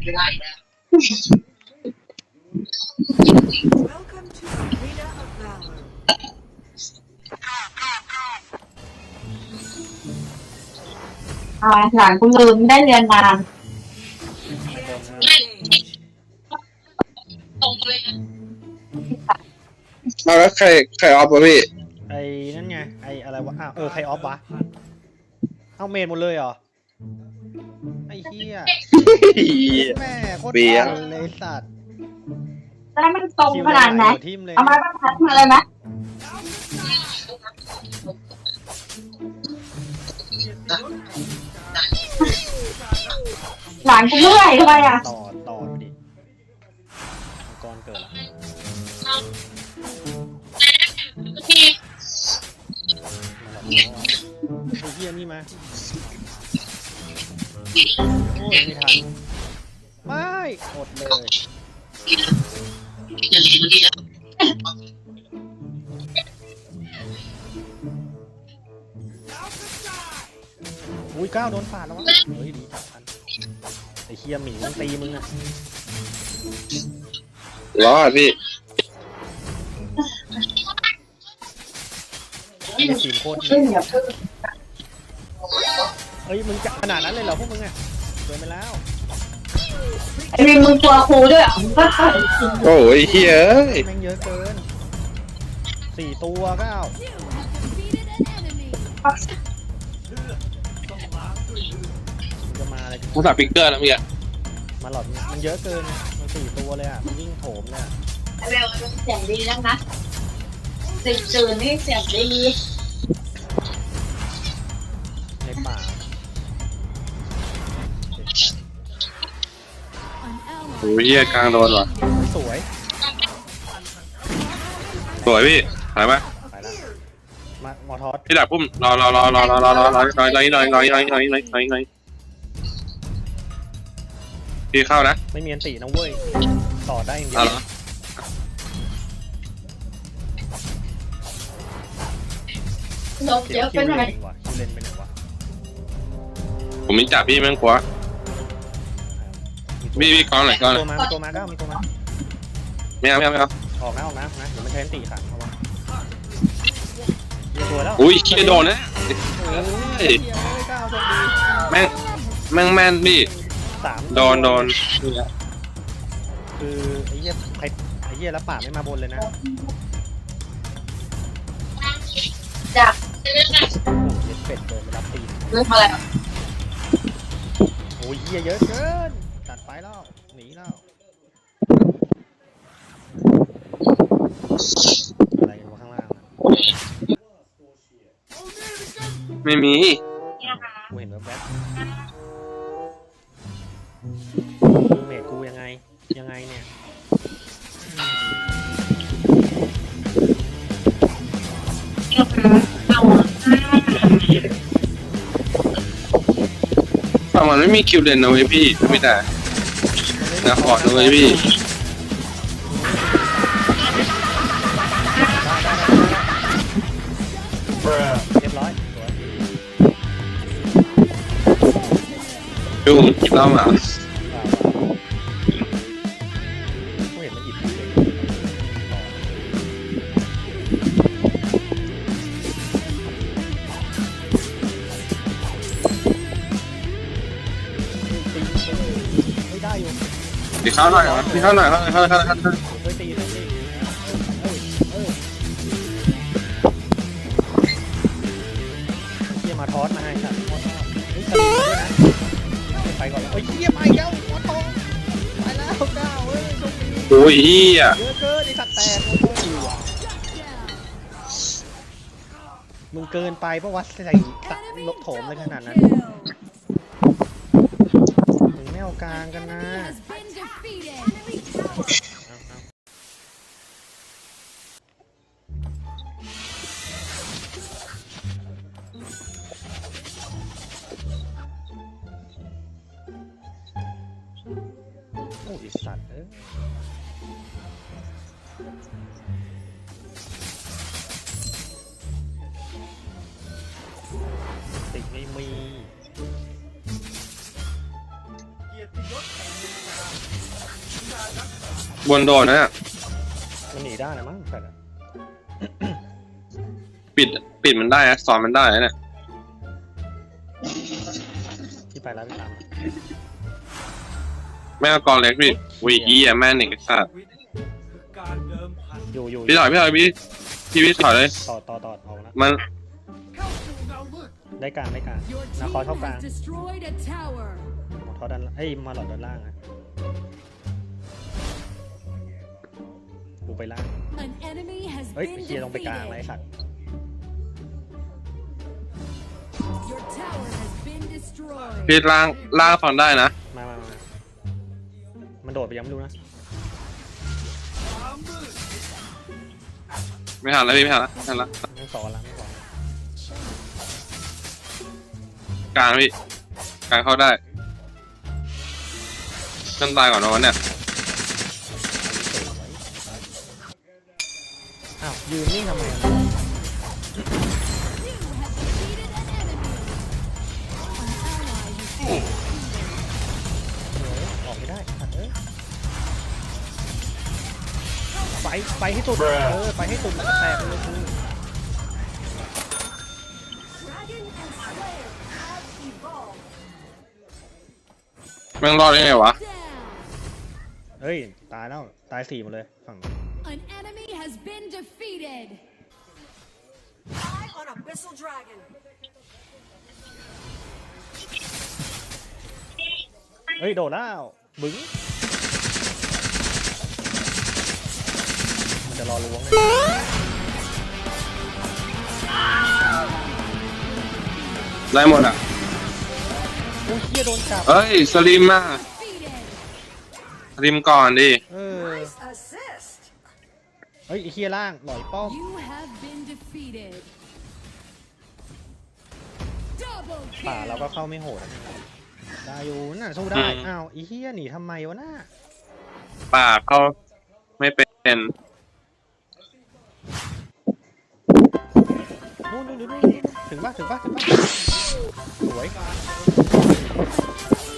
Welcome to Arena of Valor. อ่าหลังกูลืมได้เรียนนาน Prepare to engage. มาแล้วใครใครออฟวะพี่ ไอ้นั่นไง ไอ้อะไรวะ อ้าว เออ ใครออฟวะ เอาเมนหมดเลยเหรอ ไอ้เหี้ยแม่โคตรเบียร์ปั่นเลยสัตว์แล้วมันตรงคิวขนาดไหนหัวทิมเลยเอาไม้บรรทัดมาเลยไหมหลังกูเมื่อยทำไมอะต่อต่อไปดิมังกรเกิดละมาหลอกล่อไอ้เหี้ยนี่มา โอ้ยไม่ทัน ไม่อดเลย อุ้ยก้าวโดนปาดแล้ววะ เฮ้ยดีจับทันไอ้เฮียหมีมันตีมึงอะรอดพี่ ไอ้ทีมโคตรขึ้นอย่าพึ่ง เฮ้ยมึงจะขนาดนั้นเลยเหรอพวกมึงอะเกินไปแล้วไอ้วินมึงกลัวครูด้วยเหรอะมึงก็ใส่จริงโอ้ยเฮ้ยเอ้ยแม่งเยอะเกินสี่ตัวก้าวปักมึงจะมาอะไรกันผมสับปิกเกอร์แล้วเมื่อกี้มาหลอดมันเยอะเกินมันสี่ตัวเลยอะมันวิ่งโถมเลยอะเร็วเสียงดีแล้วนะตื่นตื่นนี่เสียงดี โอ้ยเฮียกลางโดนว่ะสวยสวยพี่หายไหมไปแล้วมามอทอสพี่ดักพุ่มรอรอรอรอรอรอรอรอรอรอรอรอรอรอรอรอรอพี่เข้านะไม่มีอันตินะเว้ยต่อได้อย่างเดียเอาวเหรอลบเขีเยยวอะคิไปวหน่อยเลนวะคิวเลนไปไหนวะผมมีจับพี่แม่งขวามีตัวพี่พี่กองหน่อยกองหน่ตัอวยมามีตัวมาก้าวมีตัวมา ไม่เอาไม่เอาไม่เอาออกนะออกนะนะเดี๋ยวมันใช้อันติขังเอาวะเรียกตัวแล้วอุ้ยเฮียโดนนะโอ้ยเฮ้ยเหี้ยไม่กล้าโชคดีแม่งแม่งแม่นพี่สามโดนโดนคือไอ้เหี้ยใครไอ้เหี้ยแล้วป่าไม่มาบนเลยนะจากโอ้ยเย็ดเป็ดเดินไปรับตีนเรื่องอะไรอะโอ้ยเหี้ยเยอะเกินตัดไป แล้ว หนีแล้ว อะไรกันวะข้างล่างอะไม่มี กูเห็นแว๊บๆดูเมทกูยังไง ยังไงเนี่ย ฝั่งมันไม่มีคิวเลนนะเว้ยพี่ไม่ได้ Ja, fuck, nu er vi i. Jo. เข้าหน่อยมีเข้าหน่อยเข้าหน่อยเข้าหน่อยเข้าหน่อยข้าหน่อยเฮ้ยตีเลยตีเอ้ยเอ้ยเฮียมาทอสมาให้สัตว์มอทอสเฮ้ยสลิงด้วยนะไปก่อนแล้วเฮ้ยเฮียไปแล้วมอทอสไปแล้วก้าวเฮ้ยโชคดีโอ้ยเฮียเยอะเกินไอ้สัตว์แตกโอ้ยมึงเกินไปปะวะใส่ตักลบโถมเลยขนาดนั้นมึงไม่เอากลางกันนะ has been defeated. บนโดนนะเนี่ยมันหนีได้นะมั้งแฟดอะปิดปิดมันได้นะสอนมันได้นะเนี่ยพี่ไปแล้วพี่ตามแม่เอากองเล็กพี่วีอีอะแม่หนึ่งไอ้สัตว์อยู่อยู่พี่ถอยพี่ถอยพี่พี่พี่ถอยเลย ต่อต่อต่อออกนะมันได้กลางได้กลาง Your นา team คอเข้ากลาง has destroyed a tower. หมอทอด้านล่างเอ้ยมาหลอดด้านล่างนะ กูไปล่าง An enemy has เฮ้ย been เฮียลงไปกลางไร defeated. สัตว์ Your tower has been destroyed. พี่ล่างล่างสอนได้นะ มามามามันโดดไปยังไม่รู้นะ ไม่ทันแล้วพี่ไม่ทันแล้วไม่ทันแล้วไม่สอนละไม่สอนละกลางพี่กลางเข้าได้ฉันตายก่อนนะวันเนี่ย อ้าวยืนนิ่งทำไมอะ You have defeated an enemy. An ally has been เออออกไม่ได้สัตว์เอ้ยไปไปให้สุดเออไปให้สุดแล้วก็แตกเลยกู Dragon and Slayer have evolved. แม่งรอดได้ไงวะ down. เฮ้ย ตายแล้ว ตายสี่หมดเลย ฝั่ง An enemy has been defeated. Eye on Abyssal Dragon. เฮ้ย โดดแล้วบึ้งมันจะรอล้วงเลยได้หมดอะ โอ้ยเฮียโดนจับ เอ้ย สลิมอะ Defeated. สลิมก่อนดิ เออ Nice assist. เฮ้ยไอ้เฮียล่างหลอยป้อม You have been defeated. Double ป่า kill. เราก็เข้าไม่โหดอะได้อยู่น่ะสู้ได้ อืม อ้าวไอ้เฮียหนีทำไมวะน่ะป่าเขาไม่เป็นนู่นนู่นนู่นนู่นถึงปะถึงปะถึงปะสวย Enemy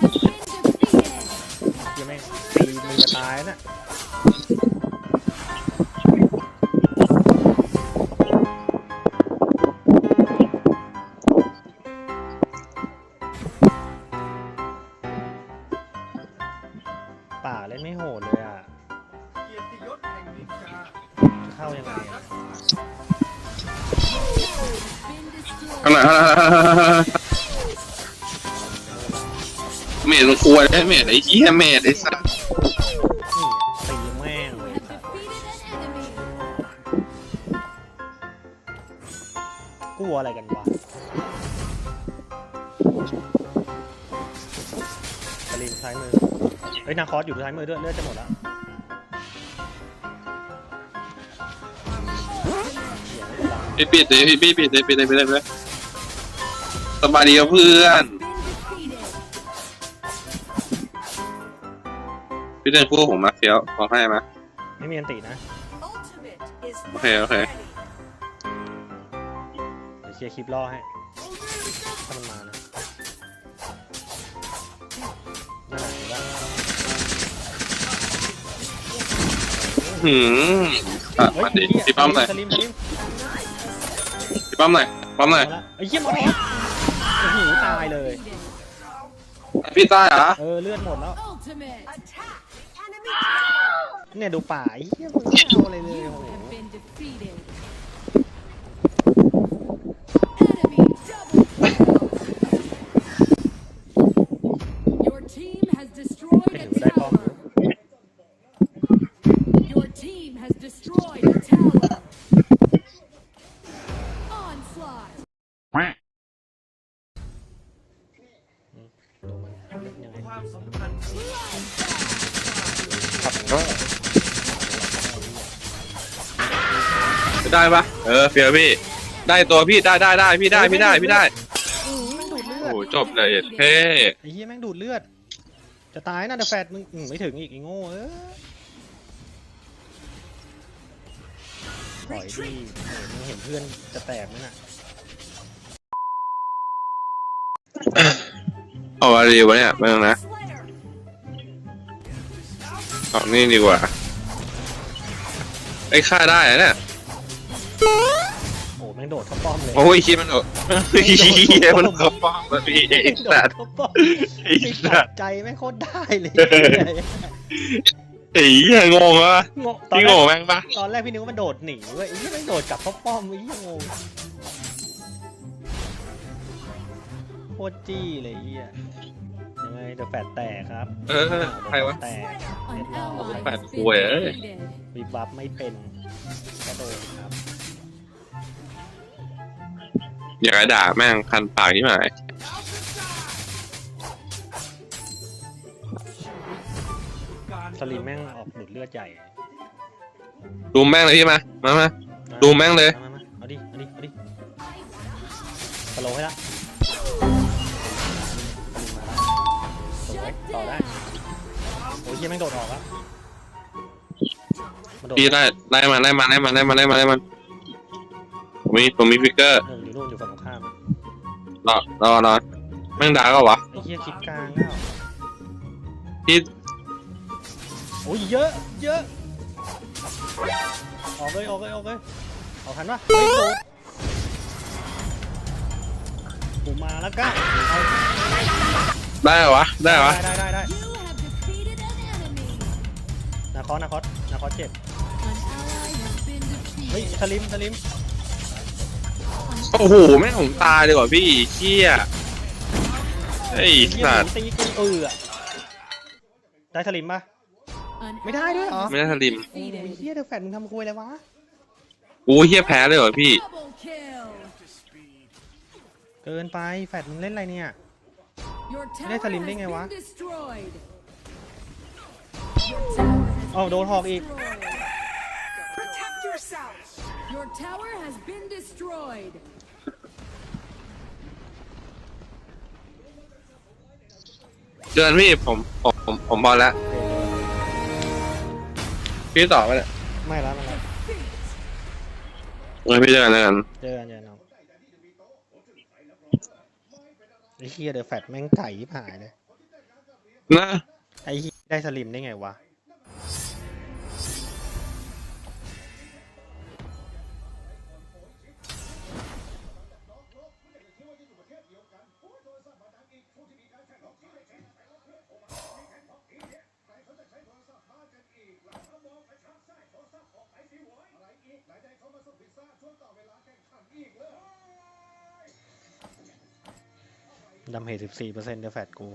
has been defeated. เฮียแม่งตีมือจะตายน่ะ ป่าเล่นไม่โหดเลยอะจะเข้ายังไงอะ Been destroyed. ข้างหลังข้างหลังเมดมันกลัวได้เมดไอ้เหี้ยเมดไอ้สัสนี่ตีแม่ง You เลย have defeated an enemy. กลัวอะไรกันวะ สลิมซ้ายมือ เฮ้ยนาคอสอยู่ซ้ายมือด้วยเลือดจะหมดแล้วเหี้ยไม่เป็นไรพี่ปิดเลยพี่ปิดเลยปิดเลยปิดเลยปิดเลยสบายดีกับเพื่อน Been defeated. พี่เดินคู่ผมมาเฟี้ยวขอให้มาไม่มีอันตินะ Ultimate is Okay, not okay. ready. เดี๋ยวเคลียร์คลิปล่อให้ถ้ามันมานะ หืมอะเฮ้ยมาดิเหี้ยพี่ป้อมหน่อยสลิมสลิมพี่ป้อมหน่อยป้อมหน่อยเอาละไอ้เหี้ยหมดโอ้โหตายเลย พี่ตายเหรอเออเลือดหมดแล้ว Ultimate. Attack the enemy tower. เนี่ยดูป่าไอ้เหี้ยมึงไม่เอาอะไรเลย You โอ้โห have been defeated. ได้ปะเออเฟี้ยวพี่ ได้ตัวพี่ได้ได้ได้พี่ได้พี่ได้พี่ได้ อื้อแม่งดูดเลือโอ้ดโหจบเลยเท่ไอ้เหี้ยแม่งดูดเลือด จะตายนะเดอะแฟตมึงอื้อไม่ถึงอีกไอ้โง่เออปล่อยดิเห็นมึงเห็นเพื่อนจะแตกไหมน่ะเอาอะไรดีวะเนี่ยไม่ต้องนะ Slayer. เอานี่ดีกว่า An ไอ้ฆ่าได้อะเนี่ยโอ้แม่ งโดดเข้าป้อมเลยโอ้ยคิดมันโดดเฮียมันเขาป้องแบบพี่ไอ้โดสัดตว์เข้าป้อมไอ้ไอ้สัสัตตว์ว์ใจแม่งโคตรได้เลยไอ้เหี้ยงงวะงงตอนพี่แรงกงแม่งปะตอนแรกพี่นึกว่ามันโดดหนีเว้ยไอ้เหี้ยแม่งโดดกลับเข้าป้อมไอ้เหี้ยงงโคตรจี้เลยไอ้เหี้ยยังไงเดอะแฟดแตกครับเออใครวะ แตก An ally Bad has been boy, eh? defeated. วิบวับไม่เป็นกระโดดครับ อยากให้ด่าแม่งคันปากที่หมายสลิมแม่งออกดูดเลือดใหญ่ดูแม่งเลยพี่มา มามา ดูแม่งเลยมามาเอาดิเอาดิเอาดิสโลว์ให้ละสลิมมาละสวยต่อได้โอ้ยเหี้ยแม่งโดดออกแล้วมันโดดพี่ได้ไล่มาไล่มาไล่มาไล่มาไล่มาไล่มาผมมีผมมีฟิกเกอร์ เออ รอรอรอแม่งด่าก็วะไอ้เหี้ยคลิปกลางแล้วพี่โอ้ยเยอะเยอะออกเลยออกเลยออกเลยออกทันปะเฮ้ยโดดกูมาแล้วก้าเอาได้เหรอวะได้เหรอวะได้ได้ได้ You have defeated an enemy. นาคอสนาคอสนาคอสเจ็บ An ally has been เฮ้ย defeated. สลิมสลิม โอ้โหแม่งผมตายเลยว่ะพี่เชี่ยไอ้เหี้ยสัหตนูว์ตีกูเอออะได้สลิมปะ An ไม่ได้ด้วยเหรอไม่ได้สลิมโอ้ยเฮียเดอะแฟนมึงทำคุยอะไรวะโอ้เฮียแพ้เลยว่ะพี่ Double kill. เกินไปแฟดมึงเล่นอะไรเนี่ย Your tower Đây, has thằng Lim đây nghe quá. been destroyed. Your tower has อ้าวโดนหอกอีก destroyed. Protect yourselves. Your tower has been destroyed. เดือนพี่ผมผมผมผมบอลแล้วพี่ต่อไปเลยไม่แล้วไม่แล้วเออพี่เจอกันแล้วกันเจอกันเจอกันน้องไอ้เฮียเดอะแฟดแม่งไก่ยิบหายเลยนะไอ้เหี้ยได้สลิมได้ไงวะ ดำเหตุ14%เดอะแฟดกู